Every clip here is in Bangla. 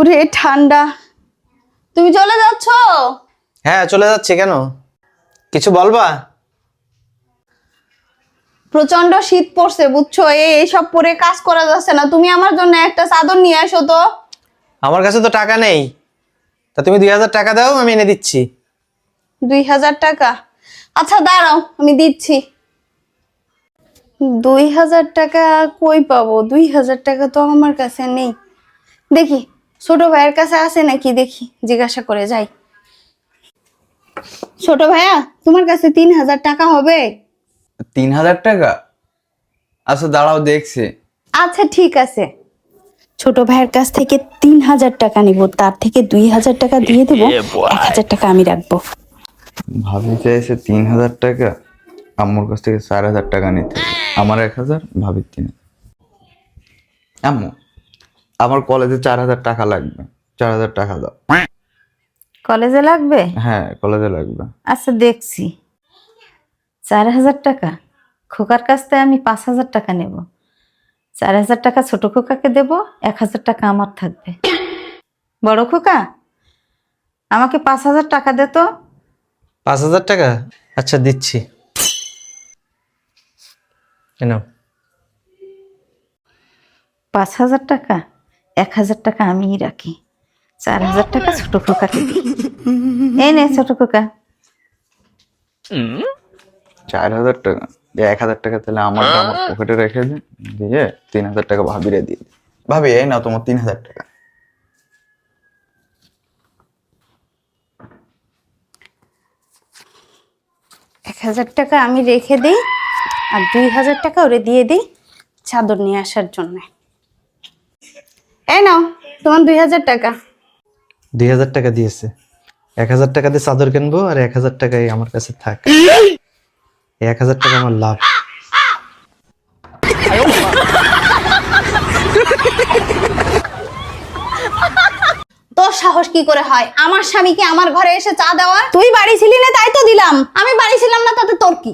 ওরে ঠান্ডা। তুমি চলে যাচ্ছ? হ্যাঁ চলে যাচ্ছি কেন? কিছু বলবা? প্রচণ্ড শীত পড়ছে বুঝছ? এই সব পরে কাজ করা যাচ্ছে না। তুমি আমার জন্য একটা চাদর নিয়ে আসো তো। আমার কাছে তো টাকা নেই। তা তুমি দুই হাজার টাকা দাও আমি এনে দিচ্ছি। দুই হাজার টাকা? আচ্ছা দাঁড়াও আমি দিচ্ছি। দুই হাজার টাকা কই পাবো? দুই হাজার টাকা তো আমার কাছে নেই। দেখি ছোট ভাইয়ের কাছে আছে নাকি দেখি জিজ্ঞাসা করে যাই। ছোট ভাইয়া তোমার কাছে তিন হাজার টাকা হবে? তিন হাজার টাকা? আচ্ছা দাঁড়াও দেখছি। আচ্ছা ঠিক আছে। ছোট ভাইয়ের কাছ থেকে তিন হাজার টাকা নিব তার থেকে দুই হাজার টাকা দিয়ে দেবো এক হাজার টাকা আমি রাখব। ভাবি চাইছে তিন হাজার টাকা আম্মুর কাছ থেকে চার হাজার টাকা নিতে। আমার এক হাজার ভাবির তিন হাজার। আম্মু আমার কলেজে চার হাজার টাকা লাগবে। চার হাজার টাকা দাও। কলেজে লাগবে? হ্যাঁ কলেজে লাগবে। আচ্ছা দেখছি। চার হাজার টাকা? খোকার কাছ থেকে আমি পাঁচ হাজার টাকা নেব। চার হাজার টাকা ছোট খোকাকে দেব এক হাজার টাকা আমার থাকবে। বড় খোকা আমাকে পাঁচ হাজার টাকা দে তো। পাঁচ হাজার টাকা? আচ্ছা দিচ্ছি। নাও। পাঁচ হাজার টাকা? এক হাজার টাকা আমিই রাখি। চার হাজার টাকা ছোট খোকাকে দিই। এই নে ছোট খোকা। চার হাজার টাকা? দিয়ে এক হাজার টাকা তাহলে আমার আমার পকেটে রেখে দে। দিয়ে তিন হাজার টাকা ভাবিরে দিয়ে। ভাবি এই নাও তোমার তিন হাজার টাকা। এক হাজার টাকা আমি রেখে দিই আর দুই হাজার টাকা ওরে দিয়ে দিই চাদর নিয়ে আসার জন্য। এই নাও তোমার দুই হাজার টাকা। দুই হাজার টাকা দিয়েছে। এক হাজার টাকা দিয়ে চাদর কিনবো আর এক হাজার টাকাই আমার কাছে থাক। এক হাজার টাকা আমার লাভ। তোর সাহস কি করে হয়? আমার স্বামীকে আমার ঘরে এসে চা দেওয়ার? তুই বাড়ি ছিলি না তাই তো দিলাম। আমি বাড়ি ছিলাম না তাতে তোর কি?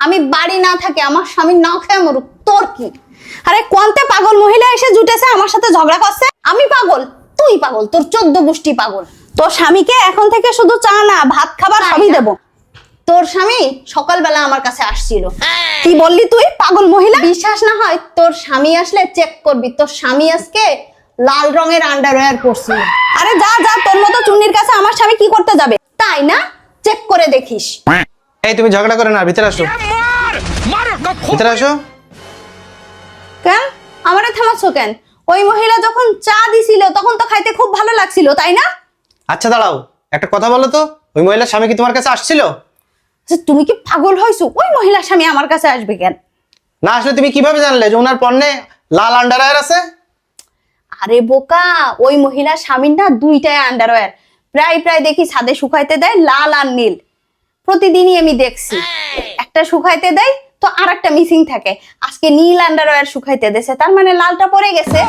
আমি বাড়ি না থাকে আমার স্বামী না খেয়ে মরুক তোর কি? আরে কোনতে পাগল মহিলা এসে জুটেছে আমার সাথে ঝগড়া করছে। আমি পাগল তুই পাগল তোর চোদ্দ গোষ্ঠী পাগল। তোর স্বামীকে এখন থেকে শুধু চা না ভাত খাবার সবই দেবো। তোর স্বামী সকালবেলা আমার কাছে আসছিল। কি বললি তুই পাগল মহিলা? বিশ্বাস না হয় তোর স্বামী আসলে চেক করবি। তোর স্বামী আজকে লাল রঙের আন্ডারওয়্যার পরছিল। আরে যা যা তোর মতো চুন্নির কাছে আমার স্বামী কি করতে যাবে? তাই না? চেক করে দেখিস। এই তুমি ঝগড়া করে না ভিতরে আসো। ভিতরে আসো। কেন আমারে থামাচ্ছ কেন? ওই মহিলা যখন চা দিছিল তখন তো খাইতে খুব ভালো লাগছিল তাই না? আচ্ছা দাঁড়াও। একটা কথা বলো তো ওই মহিলার স্বামী কি তোমার কাছে আসছিল? আচ্ছা, তুমি কি পাগল হয়েছো ওই মহিলার স্বামী আমার কাছে আসবে কেন? না আসলে তুমি কীভাবে জানলে যে ওনার পণ্যে লাল আন্ডারওয়্যার আছে? আরে বোকা ওই মহিলার স্বামীর না দুইটাই আন্ডারওয়্যার। প্রায় প্রায় দেখি ছাদে শুকাইতে দেয় লাল আর নীল। প্রতিদিনই আমি দেখছি। একটা শুকাইতে দেয় তো আর একটা মিসিং থাকে। আজকে নীল আন্ডারওয়্যার শুকাইতে দেশে তার মানে লালটা পরে গেছে।